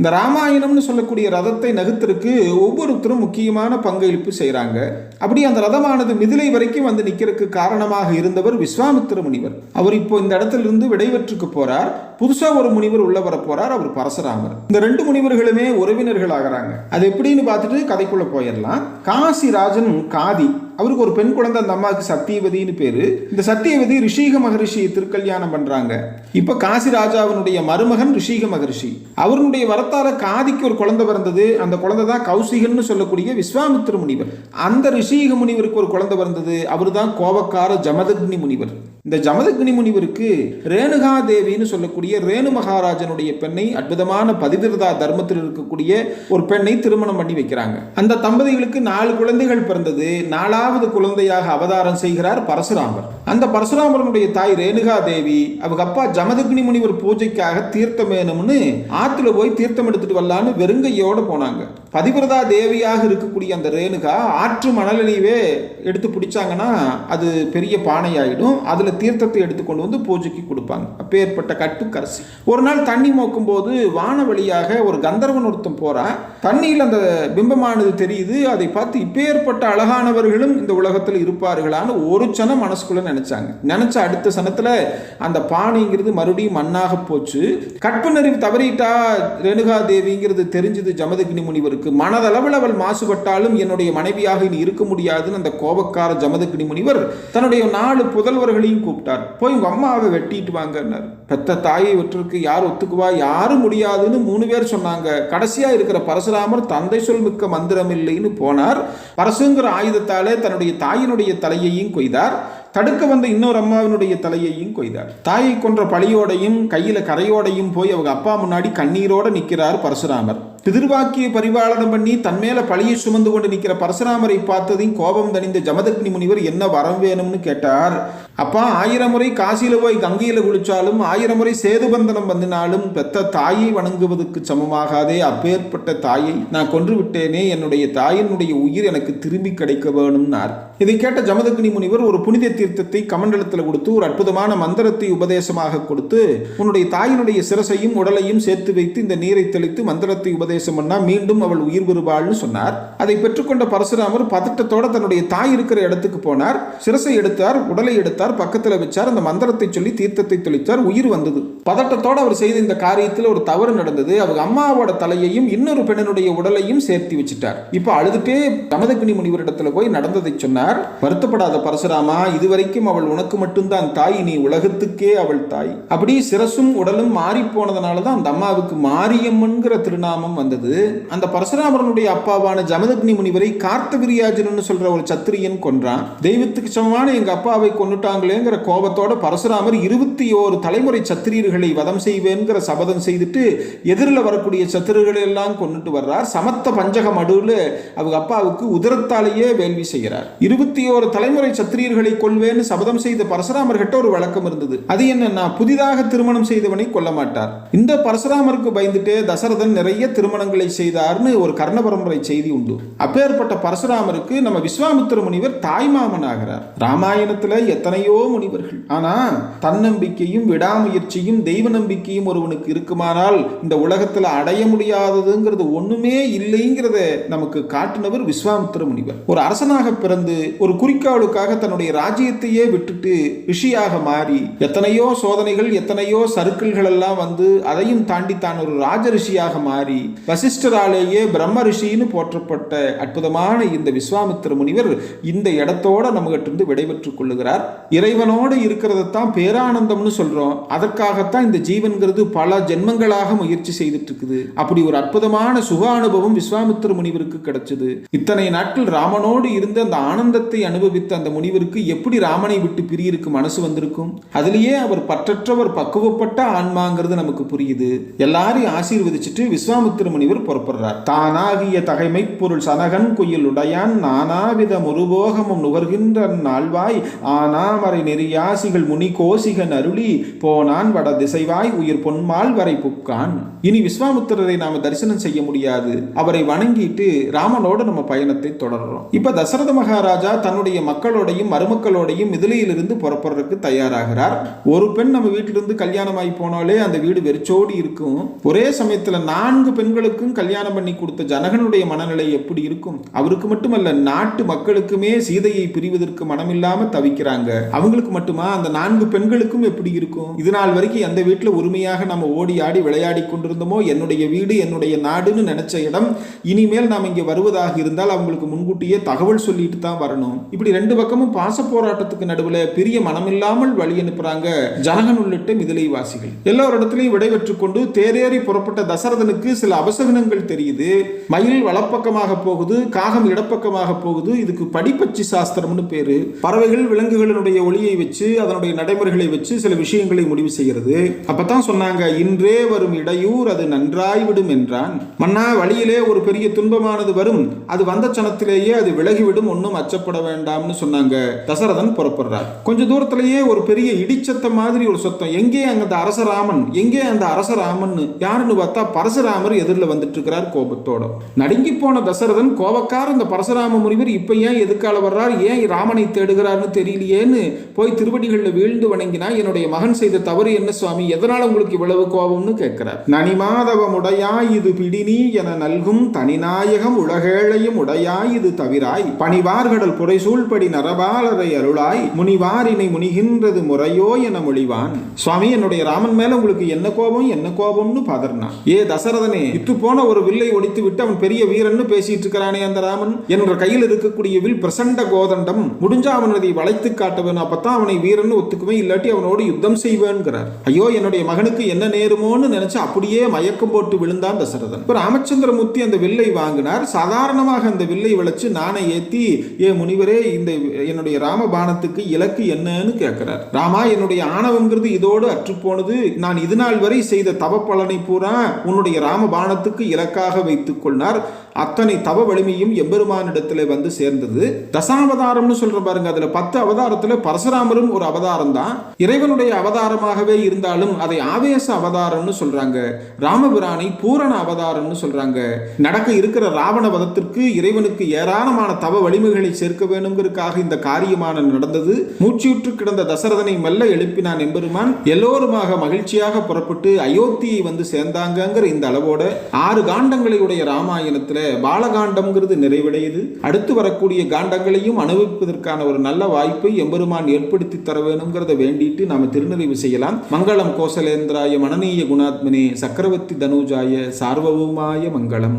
இந்த ராமாயணம்னு சொல்லக்கூடிய ரதத்தை நகுத்திற்கு ஒவ்வொருத்தரும் முக்கியமான பங்களிப்பு செய்கிறாங்க அப்படி அந்த ரதமானது மிதிலை வரைக்கும் வந்து நிற்கிறதுக்கு காரணமாக இருந்தவர் விஸ்வாமித்திர முனிவர் அவர் இப்போ இந்த இடத்துல இருந்து விடைபெற்றுக்கு போறார். புதுசா ஒரு முனிவர் உள்ள வர போறார். அவர் பரசுராமர். இந்த ரெண்டு முனிவர்களுமே உறவினர்கள் ஆகிறாங்க அது எப்படின்னு பார்த்துட்டு கதைக்குள்ள போயிடலாம். காசி ராஜன் காதி. அவருக்கு ஒரு பெண் குழந்தை அந்த அம்மாவுக்கு சத்தியவதின்னு பேரு. இந்த சத்தியவதி ரிஷிக மகரிஷி திருக்கல்யாணம் பண்றாங்க. இப்ப காசி ராஜாவினுடைய மருமகன் ரிஷிக மகரிஷி. அவருடைய வரத்தால காதிக்கு ஒரு குழந்தை பிறந்தது. அந்த குழந்தை தான் கௌசிகன்னு சொல்லக்கூடிய விஸ்வாமித்திர முனிவர். அந்த ரிஷிக முனிவருக்கு ஒரு குழந்தை பிறந்தது. அவர் தான் கோபக்கார ஜமதக்னி முனிவர். இந்த ஜமதக்னி முனிவருக்கு ரேணுகா தேவின்னு சொல்லக்கூடிய ரேணு மகாராஜனுடைய பெண்ணை அற்புதமான பதிவிரதா தர்மத்தில் இருக்கக்கூடிய ஒரு பெண்ணை திருமணம் பண்ணி வைக்கிறாங்க. அந்த தம்பதிகளுக்கு நாலு குழந்தைகள் பிறந்தது. நாலாவது குழந்தையாக அவதாரம் செய்கிறார் பரசுராமர். அந்த பரசுராமரனுடைய தாய் ரேணுகா தேவி அவங்க அப்பா ஜமதக்னி முனிவர் பூஜைக்காக தீர்த்தம் வேணும்னு ஆத்துல போய் தீர்த்தம் எடுத்துட்டு வரலான்னு வெறுங்கையோட போனாங்க. பதிவிரதா தேவியாக இருக்கக்கூடிய அந்த ரேணுகா ஆற்று மணலிலேயே எடுத்து பிடிச்சாங்கன்னா அது பெரிய பானை ஆயிடும் அதுல தீர்த்தத்தை எடுத்துக்கொண்டு வந்து பூஜைக்கு கொடுப்பாங்க. அப்பேற்பட்ட கட்டுக்கரசி. ஒரு நாள் தண்ணி மோக்கும் போது வான வழியாக ஒரு கந்தர்வன் ஒருத்தன் போறான் தண்ணியில் அந்த பிம்பமானது தெரியுது. அதை பார்த்து இப்பேற்பட்ட அழகானவர்களும் இந்த உலகத்தில் இருப்பார்களான்னு ஒரு சனம் மனசுக்குள்ள நினைச்சாங்க. நினைச்ச அடுத்த சனத்தில் அந்த பானைங்கிறது மறுபடியும் மண்ணாக போச்சு. கற்பனறிவு தவறிட்டா ரேணுகா தேவிங்கிறது தெரிஞ்சது ஜமதகினி முனிவருக்கு. மனதளவில் அவள் மாசுபட்டாலும் என்னுடைய மனைவியாக இனி இருக்க முடியாதுன்னு அந்த கோபக்கார ஜமதகினி முனிவர் தன்னுடைய நாலு புதல்வர்களையும் கூப்பிட்டார். போய் உங்கள் அம்மாவை வெட்டிட்டு வாங்கன்னார். பெத்த தாயை வெற்றிருக்கு யார் ஒத்துக்குவா? யாரும் முடியாதுன்னு மூணு பேர் சொன்னாங்க. கடைசியா இருக்கிற பரசுராமர் தந்தை சொல் மிக்க மந்திரம் இல்லைன்னு போனார். பரசுங்கிற ஆயுதத்தாலே தன்னுடைய தாயினுடைய தலையையும் கொய்தார். தடுக்க வந்த இன்னொரு அம்மாவினுடைய தலையையும் கொய்தார். தாயை கொன்ற பழியோடையும் கையில் கரையோடையும் போய் அவங்க அப்பா முன்னாடி கண்ணீரோட நிற்கிறார் பரசுராமர். பிதிர்வாக்கிய பரிபாலனம் பண்ணி தன்மேல பழியை சுமந்து கொண்டு நிற்கிற பரசுராமரை பார்த்ததையும் கோபம் தணிந்த ஜமதக்னி முனிவர் என்ன வரம் வேணும்னு கேட்டார். அப்பா ஆயிரம் முறை காசியில போய் கங்கையில குளிச்சாலும் ஆயிரம் முறை சேதுபந்தனம் பண்ணினாலும் பெத்த தாயை வணங்குவதற்கு சமமாகாதே. அப்பேற்பட்ட தாயை நான் கொன்று விட்டேனே. என்னுடைய தாயினுடைய உயிர் எனக்கு திரும்பி கிடைக்க வேணும்னார். இதை கேட்ட ஜமதக்னி முனிவர் ஒரு புனித தீர்த்தத்தை கமண்டலத்தில் கொடுத்து ஒரு அற்புதமான மந்திரத்தை உபதேசமாக கொடுத்து உன்னுடைய தாயினுடைய சிரசையும் உடலையும் சேர்த்து வைத்து இந்த நீரை தெளித்து மந்திரத்தை உபதேசம் பண்ணா மீண்டும் அவள் உயிர் பெறுவாள்னு சொன்னார். அதை பெற்றுக்கொண்ட பரசுராமர் பதட்டத்தோட தன்னுடைய தாய் இருக்கிற இடத்துக்கு போனார். சிரசை எடுத்தார் உடலை எடுத்தார் பக்கத்தில் வச்சார் அந்த மந்திரத்தை சொல்லி தீர்த்தத்தை தெளித்தார் உயிர் வந்தது. பதட்டத்தோட அவர் செய்த இந்த காரியத்தில் ஒரு தவறு நடந்தது. அவங்க அம்மாவோட தலையையும் இன்னொரு பெண்ணனுடைய உடலையும் சேர்த்து வச்சுட்டார். இப்போ அழுதுட்டே தமதகினி முனிவரிடத்துல போய் நடந்ததை சொன்னார். வருத்தப்படாத பரசுராமா இதுவரைக்கும் அவள் உனக்கு மட்டும்தான் தாய் நீ உலகத்துக்கே அவள் தாய். அப்படி சிரசும் உடலும் மாறி போனதுனால தான் அந்த அம்மாவுக்கு மாரியம்மன்கிற திருநாமம் வந்தது. அந்த பரசுராமரனுடைய அப்பாவான ஜமதக்னி முனிவரை கார்த்தகிரியாஜன் சொல்ற ஒரு சத்திரியன் கொன்றான். தெய்வத்துக்கு சமமான எங்க அப்பாவை கொண்டுட்டாங்களேங்கிற கோபத்தோட பரசுராமர் இருபத்தி ஓரு தலைமுறை சத்திரியர்கள் சத்துருக்களை வதம் செய்வேங்கிற சபதம் செய்துட்டு எதிரில் வரக்கூடிய சத்திரர்களை எல்லாம் கொண்டுட்டு வர்றார். சமத்த பஞ்சக மடுவில் அவங்க அப்பாவுக்கு உதரத்தாலேயே வேள்வி செய்கிறார். இருபத்தி ஓரு தலைமுறை சத்திரியர்களை கொள்வேன்னு சபதம் செய்த பரசுராமர்கிட்ட ஒரு வழக்கம் இருந்தது. அது என்னன்னா புதிதாக திருமணம் செய்தவனை கொல்ல மாட்டார் இந்த பரசுராமருக்கு பயந்துட்டே தசரதன் நிறைய திருமணங்களை செய்தார்னு ஒரு கர்ண பரம்பரை செய்தி உண்டு. அப்பேற்பட்ட பரசுராமருக்கு நம்ம விஸ்வாமித்திர முனிவர் தாய்மாமன் ஆகிறார். ராமாயணத்துல எத்தனையோ முனிவர்கள். ஆனா தன்னம்பிக்கையும் விடாமுயற்சியும் தெய்வ நம்பிக்கையும் ஒருவனுக்கு இருக்குமானால் இந்த உலகத்துல அடைய முடியாததுங்கிறது ஒண்ணுமே இல்லைங்கிறத நமக்கு காட்டினவர் விஸ்வாமித்திர முனிவர் ஒரு அரசனாக பிறந்து ஒரு குறிக்கோளுக்காக தன்னுடைய ராஜ்யத்தையே விட்டுட்டு ரிஷியாக மாறி எத்தனையோ சோதனைகள் எத்தனையோ சருக்கிள்கள் எல்லாம் வந்து அதையும் தாண்டி தான் ஒரு ராஜ ரிஷியாக மாறி வசிஷ்டராலேயே பிரம்ம ரிஷின்னு போற்றப்பட்ட அற்புதமான இந்த விஸ்வாமித்திர முனிவர் இந்த இடத்தோட நமக்கிட்டிருந்து விடைபெற்றுக் கொள்ளுகிறார். இறைவனோடு இருக்கிறதத்தான் பேரானந்தம்னு சொல்றோம். தான் இந்த ஜீவன்கிறது பல ஜென்மங்களாக முயற்சி செய்துட்டு இருக்குது அப்படி ஒரு அற்புதமான சுக அனுபவம் விஸ்வாமித்திர முனிவருக்கு கிடைச்சது. இத்தனை நாட்கள் ராமனோடு இருந்த அந்த ஆனந்தத்தை அனுபவித்த அந்த முனிவருக்கு எப்படி ராமனை விட்டு பிரியிருக்கு மனசு வந்திருக்கும்? அதுலேயே அவர் பற்றற்றவர் பக்குவப்பட்ட ஆன்மாங்கிறது நமக்கு புரியுது. எல்லாரையும் ஆசீர்வதிச்சுட்டு விஸ்வாமித்திர முனிவர் புறப்படுறார். தானாகிய தகைமை பொருள் சனகன் குயில் உடையான் நானாவித முருபோகமும் நுகர்கின்ற நாள்வாய் ஆனாமரை நெறியாசிகள் முனி கோசிகன் அருளி போனான் வட திசைவாய் உயிர் பொன்மால் வரை புக்கான். இனி விஸ்வாமுத்திரரை நாம தரிசனம் செய்ய முடியாது. அவரை வணங்கிட்டு ராமனோட நம்ம பயணத்தை தொடர்றோம். இப்ப தசரத மகாராஜா தன்னுடைய மக்களோடையும் மருமக்களோடையும் மிதிலையிலிருந்து புறப்படுறதுக்கு தயாராகிறார். ஒரு பெண் நம்ம வீட்டிலிருந்து கல்யாணமாகி போனாலே அந்த வீடு வெறிச்சோடி இருக்கும். ஒரே சமயத்துல நான்கு பெண்களுக்கும் கல்யாணம் பண்ணி கொடுத்த ஜனகனுடைய மனநிலை எப்படி இருக்கும்? அவருக்கு மட்டுமல்ல நாட்டு மக்களுக்குமே சீதையை பிரிவதற்கு மனமில்லாம தவிக்கிறாங்க. அவங்களுக்கு மட்டுமா? அந்த நான்கு பெண்களுக்கும் எப்படி இருக்கும்? இது நாள் வரைக்கும் எந்த வீட்டில் உரிமையாக நம்ம ஓடி ஆடி விளையாடி கொண்டிருந்தோமோ? என்னுடைய வீடு என்னுடைய நாடுன்னு நினைச்ச இடம் இனிமேல் நாம் இங்கே வருவதாக இருந்தால் அவங்களுக்கு முன்கூட்டியே தகவல் சொல்லிட்டு தான் வரணும். இப்படி ரெண்டு பக்கமும் பாச போராட்டத்துக்கு நடுவில் பெரிய மனமில்லாமல் வழி அனுப்புறாங்க ஜனகன் உள்ளிட்ட மிதிலைவாசிகள். எல்லோரு எல்லோரிடத்திலையும் விடைபெற்றுக் கொண்டு தேரேறி புறப்பட்ட தசரதனுக்கு சில அபசகனங்கள் தெரியுது. மயில் வலப்பக்கமாக போகுது காகம் இடப்பக்கமாக போகுது. இதுக்கு படிப்பச்சி சாஸ்திரம்னு பேரு. பறவைகள் விலங்குகளினுடைய ஒளியை வச்சு அதனுடைய நடைமுறைகளை வச்சு சில விஷயங்களை முடிவு செய்கிறது. அப்பதான் சொன்னாங்க இன்றே வரும் இடையூர் அது நன்றாய் விடும் என்றான். மன்னா வழியிலே ஒரு பெரிய துன்பமானது வரும். அது வந்த சனத்திலேயே அது விலகிவிடும் ஒன்றும் அச்சப்பட வேண்டாம்னு சொன்னாங்க. தசரதன் புறப்படுறார். கொஞ்ச தூரத்திலேயே ஒரு பெரிய இடிச்சத்தம் மாதிரி ஒரு சத்தம். எங்கே அந்த அரசராமன்? எங்கே அந்த அரசராமன் யாருன்னு பார்த்தா பரசுராமர் எதிரில் வந்துட்டு இருக்கிறார் கோபத்தோட. நடுங்கி போன தசரதன் கோபக்கார இந்த பரசுராம முனிவர் இப்ப ஏன் எதுக்கால வர்றார்? ஏன் ராமனை தேடுகிறார்னு தெரியலையேன்னு போய் திருவடிகளில் வீழ்ந்து வணங்கினா என்னுடைய மகன் செய்த தவறு என்ன சுவாமி எதனால் உங்களுக்கு இவ்வளவு கோபம்னு கேட்கிறார். நனிமாதவமுடையா இது பிடினி என நல்கும் தனிநாயகம் உலகேழையும் உடையா இது தவிராய் பணிவார்கடல் புரைசூழ்படி நரபாலரை அருளாய் முனிவாரினை முனிகின்றது முறையோ என மொழிவான். சுவாமி என்னுடைய ராமன் மேல உங்களுக்கு என்ன கோபம் என்ன கோபம்னு பதர்னா ஏ தசரதனே இத்து போன ஒரு வில்லை ஒடித்து விட்டு அவன் பெரிய வீரன்னு பேசிட்டு இருக்கிறானே அந்த ராமன். என்ற கையில் இருக்கக்கூடிய வில் பிரசண்ட கோதண்டம் முடிஞ்சா அவன் வளைத்து காட்ட வேணும் அப்பதான் அவனை வீரன்னு ஒத்துக்குவேன் இல்லாட்டி அவனோடு யுத்தம் செய்வேன்கிறார். ஐயோ ஐயோ என்னுடைய மகனுக்கு என்ன நேருமோன்னு நினைச்சு அப்படியே மயக்கம் போட்டு விழுந்தான் தசரதன். இப்போ ராமச்சந்திரமூர்த்தி அந்த வில்லை வாங்கினார். சாதாரணமாக அந்த வில்லை விளைச்சு நானை ஏத்தி ஏ முனிவரே இந்த என்னுடைய ராமபானத்துக்கு இலக்கு என்னன்னு கேட்கிறார். ராமா என்னுடைய ஆணவங்கிறது இதோடு அற்றுப்போனது. நான் இது நாள் வரை செய்த தவ பலனை பூரா உன்னுடைய ராமபானத்துக்கு இலக்காக வைத்துக் கொண்டார் அத்தனை தவ வலிமையும் எம்பெருமானிடத்தில் வந்து சேர்ந்தது. தசாவதாரம்னு சொல்ற பாருங்க அதுல பத்து அவதாரத்துல பரசுராமரும் ஒரு அவதாரம் தான் இறைவனுடைய அவதாரமாகவே இருந்தாலும் அதை ஆவேச அவதாரம்னு சொல்றாங்க. ராமபிரானை பூரண அவதாரம்னு சொல்றாங்க. நடக்க இருக்கிற ராவண வதத்திற்கு இறைவனுக்கு ஏராளமான தவ வலிமைகளை சேர்க்க வேணுங்கிறதுக்காக இந்த காரியமான நடந்தது. மூச்சியுற்று கிடந்த தசரதனை மெல்ல எழுப்பினான் எம்பெருமான். எல்லோருமாக மகிழ்ச்சியாக புறப்பட்டு அயோத்தியை வந்து சேர்ந்தாங்கிற இந்த அளவோட ஆறு காண்டங்களை உடைய ராமாயணத்துல பாலகாண்டம்ங்கிறது நிறைவடையுது. அடுத்து வரக்கூடிய காண்டங்களையும் அனுபவிப்பதற்கான ஒரு நல்ல வாய்ப்பை எம்பெருமான் ஏற்படுத்தி தர வேணுங்கிறத வேண்டிட்டு நாம திருநிறைவு செய்யலாம். மங்கள மங்களம் கோசலேந்திராய மனநீய குணாத்மனே சக்கரவர்த்தி தனுஜாய சார்வபௌமாய மங்களம்.